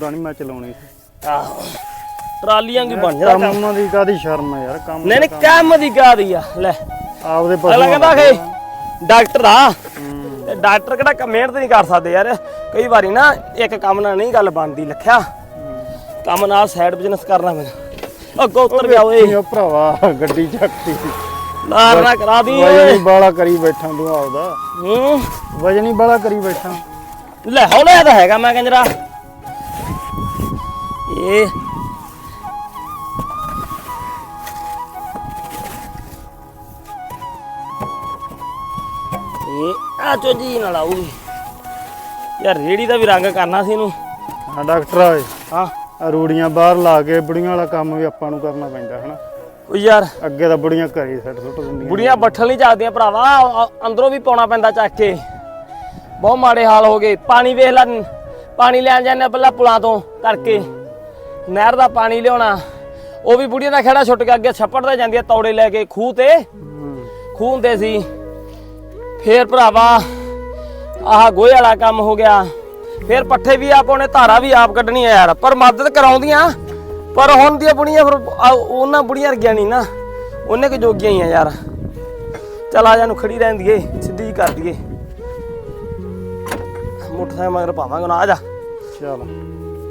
ਨਹੀਂ ਮੈਂ ਚਲਾਉਣੀ ਸੀ। ਆਹੋ। ਟਰਾਲੀਆਂ ਕੀ ਬਣ ਜਾਂਦਾ ਕੰਮ ਕੰਮ ਦੀ ਕਾਦੀ ਸ਼ਰਮ ਹੈ ਯਾਰ ਕੰਮ ਨਹੀਂ ਨਹੀਂ ਕੰਮ ਦੀ ਕਾਦੀ ਆ ਲੈ। ਆਪਦੇ ਪਸ਼ੂ ਅਗਲਾ ਕਹਿੰਦਾ ਕਿ ਡਾਕਟਰ ਆ। ਡਾਕਟਰ ਕਿਹੜਾ ਕ- ਮਿਹਨਤ ਨਹੀਂ ਕਰ ਸਕਦੇ ਯਾਰ। ਕਈ ਵਾਰੀ ਨਾ ਇੱਕ ਕੰਮ ਨਾਲ ਨਹੀਂ ਗੱਲ ਬਣਦੀ ਲਖਿਆ। ਕੰਮ ਨਾਲ ਸਾਈਡ ਬਿਜ਼ਨਸ ਕਰਨਾ ਪੈਂਦਾ ਅੱਗੋਂ ਉੱਤਰ ਗਿਆ ਓਏ। ਉਹ ਭਰਾਵਾ ਗੱਡੀ ਚੱਕਤੀ। ਲਾਰ ਨਾ ਕਰਾ ਦੀ। ਵਜਨੀ ਬਾਲਾ ਕਰੀ ਬੈਠਾ ਤੂੰ ਆਪਦਾ। ਹੂੰ। ਵਜਨੀ ਬਾਲਾ ਕਰੀ ਬੈਠਾ। ਲੈ ਹੌਲਾ ਤਾਂ ਹੈਗਾ ਮੈਂ ਕੰਜਰਾ ਇਹ ਇਹ ਆ ਚੋਜੀ ਨਾਲ ਯਾਰ ਰੇੜੀ ਦਾ ਵੀ ਰੰਗ ਕਰਨਾ ਸੀ ਇਹਨੂੰ। ਹਾਂ ਡਾਕਟਰ ਓਏ ਹਾਂ। ਆ ਰੂੜੀਆਂ ਬਾਹਰ ਲਾ ਕੇ ਬੁੜੀਆਂ ਵਾਲਾ ਕੰਮ ਵੀ ਆਪਾਂ ਨੂੰ ਕਰਨਾ ਪੈਂਦਾ ਹਨਾ? ਉਹ ਯਾਰ। ਅੱਗੇ ਤਾਂ ਬੁੜੀਆਂ ਘਰੇ ਸੱਟ ਸੁੱਟ ਦਿੰਦੀਆਂ ਬੁੜੀਆਂ ਬੱਠਲ ਨਹੀਂ ਚੱਕਦੀਆਂ ਭਰਾਵਾ ਅ- ਅੰਦਰੋਂ ਵੀ ਪਾਉਣਾ ਪੈਂਦਾ ਚੱਕ ਕੇ। ਬਹੁਤ ਮਾੜੇ ਹਾਲ ਹੋ ਗਏ। ਪਾਣੀ ਵੇਖ ਲੈ ਪਾਣੀ ਲੈਣ ਜਾਂਦੇ ਪਹਿਲਾਂ ਪੁਲਾਂ ਤੋਂ ਕਰਕੇ। ਨਹਿਰ ਦਾ ਪਾਣੀ ਲਿਆਉਣਾ। ਉਹ ਵੀ ਬੁੜੀਆਂ ਦਾ ਖੇੜਾ ਛੁੱਟ ਕੇ ਅੱਗੇ ਛੱਪੜ ਤੇ ਜਾਂਦੀਆਂ ਤੌੜੇ ਲੈ ਕੇ ਖੂਹ ਤੇ। ਖੂਹ ਹੁੰਦੇ ਸੀ। ਫੇਰ ਭਰਾਵਾ, ਆਹ ਗੋਹੇ ਵਾਲਾ ਕੰਮ ਹੋ ਗਿਆ। ਫੇਰ ਪੱਠੇ ਵੀ ਆਪ ਉਹਨੇ ਧਾਰਾ ਵੀ ਆਪ ਕੱਢਣੀਆਂ ਯਾਰ। ਪਰ ਮਦਦ ਕਰਾਉਂਦੀਆਂ, ਪਰ ਹੁਣ ਦੀਆਂ ਬੁੜੀਆਂ ਫਿਰ ਉਹਨਾਂ ਬੁੜੀਆਂ ਵਰਗੀਆਂ ਨਹੀਂ ਨਾ। ਉਹਨੇ ਕਿ ਜੋਗੀਆਂ ਹੀ ਆ ਯਾਰ। ਚਲ ਆ ਜਾ ਖੜੀ ਰਹਿਣ ਦੀਏ, ਸਿੱਧੀ ਕਰ ਦਈਏ। ਮੋਟਰਸਾਈਕਲ ਮਗਰ ਪਾਵਾਂਗੇ ਨਾ ਆ ਜਾ। ਚੱਲ।